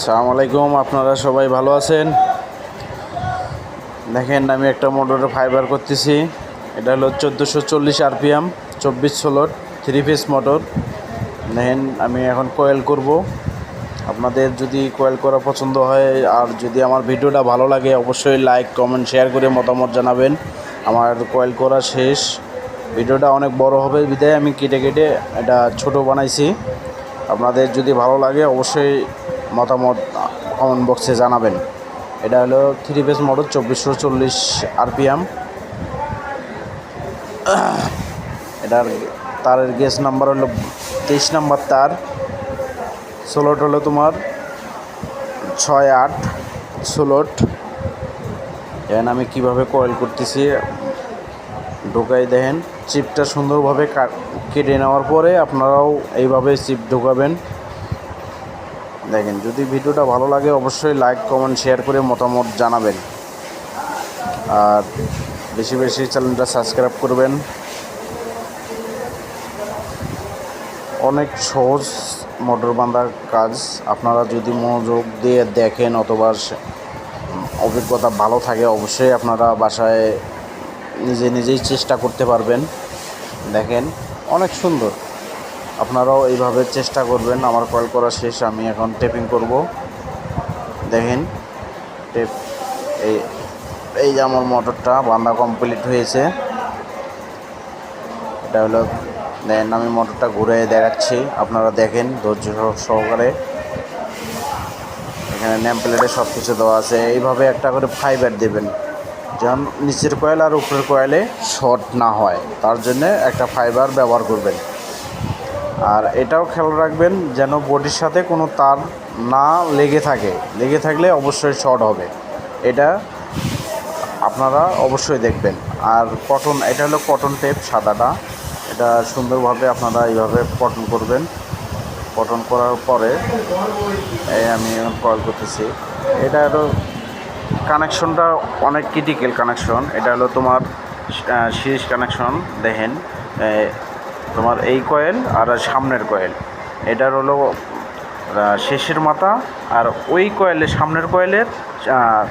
সালাম আলাইকুম, আপনারা সবাই ভালো আছেন? দেখেন, আমি একটা মোটরে ফাইবার করতেছি। এটা হলো চোদ্দোশো চল্লিশ আরপিএম চব্বিশ ষোলোর থ্রি পিস মোটর দেখেন, আমি এখন কয়েল করব। আপনাদের যদি কয়েল করা পছন্দ হয়, আর যদি আমার ভিডিওটা ভালো লাগে, অবশ্যই লাইক কমেন্ট শেয়ার করে মতামত জানাবেন। আমার কয়েল করা শেষ। ভিডিওটা অনেক বড় হবে, বিদায়। আমি কেটে কেটে এটা ছোট বানাইছি। আপনাদের যদি ভালো লাগে, অবশ্যই মতামত কমেন্ট বক্সে জানাবেন। এটা হলো থ্রি পেস মোটর চব্বিশশো চল্লিশ আরপিএম এটার তারের গেস নাম্বার হলো তেইশ নাম্বার তার। সোলোট হলো তোমার ছয় আট সোলোট দেখেন আমি কীভাবে কয়েল করতেছি, ঢোকাই দেখেন। চিপটা সুন্দরভাবে কেটে নেওয়ার পরে আপনারাও এইভাবে চিপ ঢোকাবেন। দেখেন, যদি ভিডিওটা ভালো লাগে, অবশ্যই লাইক কমেন্ট শেয়ার করে মতামত জানাবেন। আর বেশি বেশি চ্যানেলটা সাবস্ক্রাইব করবেন। অনেক সহজ মোটর বাঁধার কাজ। আপনারা যদি মনোযোগ দিয়ে দেখেন অথবা অভিজ্ঞতা ভালো থাকে, অবশ্যই আপনারা বাসায় নিজে নিজেই চেষ্টা করতে পারবেন। দেখেন, অনেক সুন্দর। আপনারাও এইভাবে চেষ্টা করবেন। আমার কল করা শেষ, আমি এখন টেপিং করব। দেখেন টেপ এই এই যে আমার মোটরটা বান্ধা কমপ্লিট হয়েছে। এটা হলো দেন আমি মোটরটা ঘুরে দেখাচ্ছি। আপনারা দেখেন, ধৈর্য সহকারে। এখানে নেম প্লেটে সব কিছু দেওয়া আছে। এইভাবে একটা করে ফাইবার দেবেন। যেন নিচের কয়েল আর উপরের কয়েলে শর্ট না হয়। তার জন্য একটা ফাইবার ব্যবহার করবেন। আর এটাও খেয়াল রাখবেন যেন বডির সাথে কোনো তার না লেগে থাকে। লেগে থাকলে অবশ্যই শর্ট হবে। এটা আপনারা অবশ্যই দেখবেন। আর কটন এটা হলো কটন টেপ সাদাটা। এটা সুন্দরভাবে আপনারা এইভাবে কটন করবেন। কটন করার পরে এই আমি কল করতেছি। এটা হলো কানেকশনটা অনেক ক্রিটিক্যাল কানেকশন এটা হলো তোমার সিরিজ কানেকশন দেখেন। তোমার এই কয়েল আর সামনের কয়েল। এটার হলো শেষের মাথা আর ওই কয়েলের সামনের কয়েলের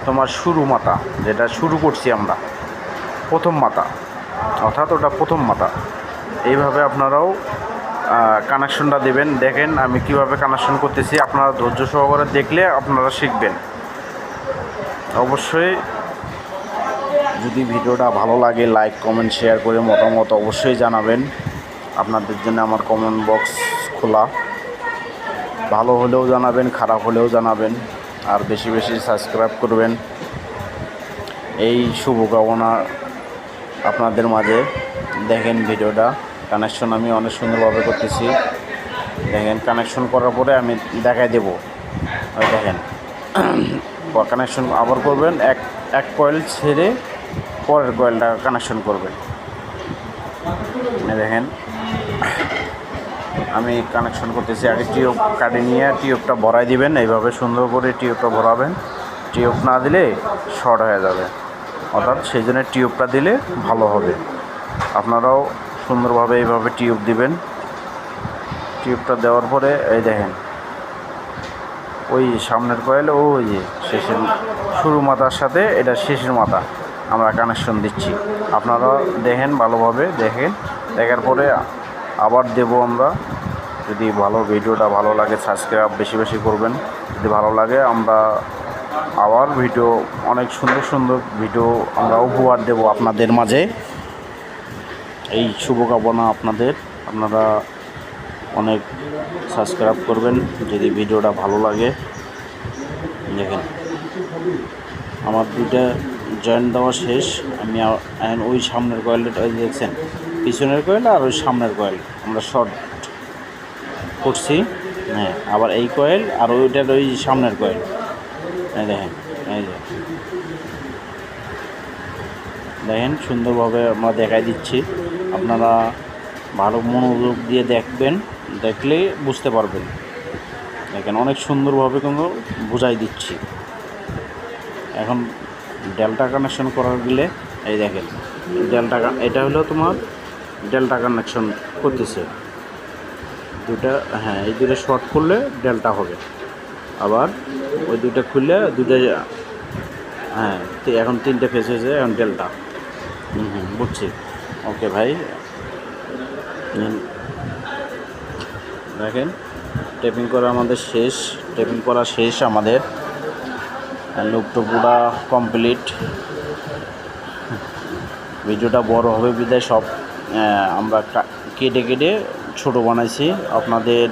তোমার শুরু মাথা, যেটা শুরু করছি আমরা। প্রথম মাথা, অর্থাৎ ওটা প্রথম মাথা। এইভাবে আপনারাও কানেকশনটা দেবেন। দেখেন আমি কীভাবে কানেকশন করতেছি। আপনারা ধৈর্য সহকারে দেখলে আপনারা শিখবেন। অবশ্যই যদি ভিডিওটা ভালো লাগে লাইক কমেন্ট শেয়ার করে মতামত অবশ্যই জানাবেন। আপনাদের জন্য আমার কমেন্ট বক্স খোলা। ভালো হলেও জানাবেন, খারাপ হলেও জানাবেন, আর বেশি বেশি সাবস্ক্রাইব করবেন। এই শুভকামনা আপনাদের মাঝে। দেখেন ভিডিওটা কানেকশন আমি অনেক সুন্দরভাবে করতেছি। দেখেন কানেকশন করার পরে আমি দেখাই দেব। দেখেন। কানেকশন আবার করবেন, এক এক কয়েল ছেড়ে পরের কয়েলটা কানেকশন করবেন। দেখেন। আমি কানেকশন করতেছি আগে টিউব কাটে নিয়ে টিউবটা ভরাই দিবেন, এইভাবে সুন্দর করে টিউবটা ভরাবেন। টিউব না দিলে শর্ট হয়ে যাবে। অর্থাৎ সেই জন্য টিউবটা দিলে ভালো হবে। আপনারাও সুন্দরভাবে এইভাবে টিউব দিবেন। টিউবটা দেওয়ার পরে এই দেখেন, ওই সামনের কয়েল, ওই যে শেষের, শুরু মাথার সাথে এটা শেষের মাথা, আমরা কানেকশন দিচ্ছি। আপনারা দেখেন ভালোভাবে, দেখেন, দেখার পরে আবার দেব আমরা। যদি ভালো ভিডিওটা ভালো লাগে সাবস্ক্রাইব বেশি বেশি করবেন। যদি ভালো লাগে, আমরা আবার ভিডিও, অনেক সুন্দর সুন্দর ভিডিও আমরা উপহার দেব আপনাদের মাঝে। এই শুভকামনা আপনাদের। আপনারা অনেক সাবস্ক্রাইব করবেন, যদি ভিডিওটা ভালো লাগে। দেখেন, আমার দুইটা জয়েন্ট দেওয়া শেষ। আমি ওই সামনের কয়েলটা দেখছেন, পিছনের কয়েল আর ওই সামনের কয়েল আমরা শর্ট করছি হ্যাঁ আবার এই কয়েল, আর ওইটার ওই সামনের কয়েল। এই দেখেন, এই যে। দেখেন, সুন্দরভাবে আমরা দেখাই দিচ্ছি। আপনারা ভালো মনোযোগ দিয়ে দেখবেন, দেখলে বুঝতে পারবেন। দেখেন, অনেক সুন্দরভাবে কিন্তু বোঝাই দিচ্ছি। এখন ডেল্টা কানেকশন করার গেলে, এই দেখেন, ডেল্টা এটা হলো তোমার ডেল্টা কানেকশন করতেছে। দুটা হ্যাঁ এই দুটো শর্ট করলে ডেল্টা হবে। আবার ওই দুটো খুললে দুটো হ্যাঁ এখন তিনটে ফেস হয়েছে, এখন ডেলটা হুম হুম, বুঝছি। ওকে ভাই। দেখেন টেপিং করা আমাদের শেষ টেপিং করা শেষ আমাদের। লুকটো পুরা কমপ্লিট ভিডিওটা বড় হবে বিদায় সব। আমরা কেটে কেটে ছোট বানাইছি। আপনাদের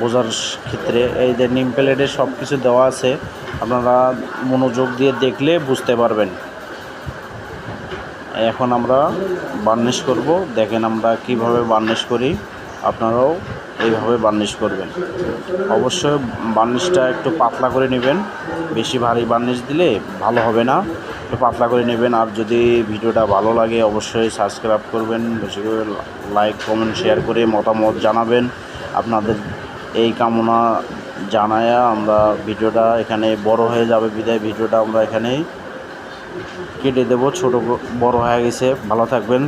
বোঝার ক্ষেত্রে এই যে নিম প্লেটে সব কিছু দেওয়া আছে, আপনারা মনোযোগ দিয়ে দেখলে বুঝতে পারবেন। এখন আমরা বার্নিশ করব। দেখেন আমরা কীভাবে বার্নিশ করি। আপনারাও এইভাবে বার্নিশ করবেন। অবশ্যই বার্নিশটা একটু পাতলা করে নেবেন। বেশি ভারী বার্নিশ দিলে ভালো হবে না। একটু পাতলা করে নেবেন। আর যদি ভিডিওটা ভালো লাগে, অবশ্যই সাবস্ক্রাইব করবেন। বেশি করে লাইক কমেন্ট শেয়ার করে মতামত জানাবেন। আপনাদের এই কামনা জানায়া আমরা ভিডিওটা এখানে বড় হয়ে যাবে বিদায়। ভিডিওটা আমরা এখানেই কেটে দেবো। ছোটো বড় হয়ে গেছে। ভালো থাকবেন।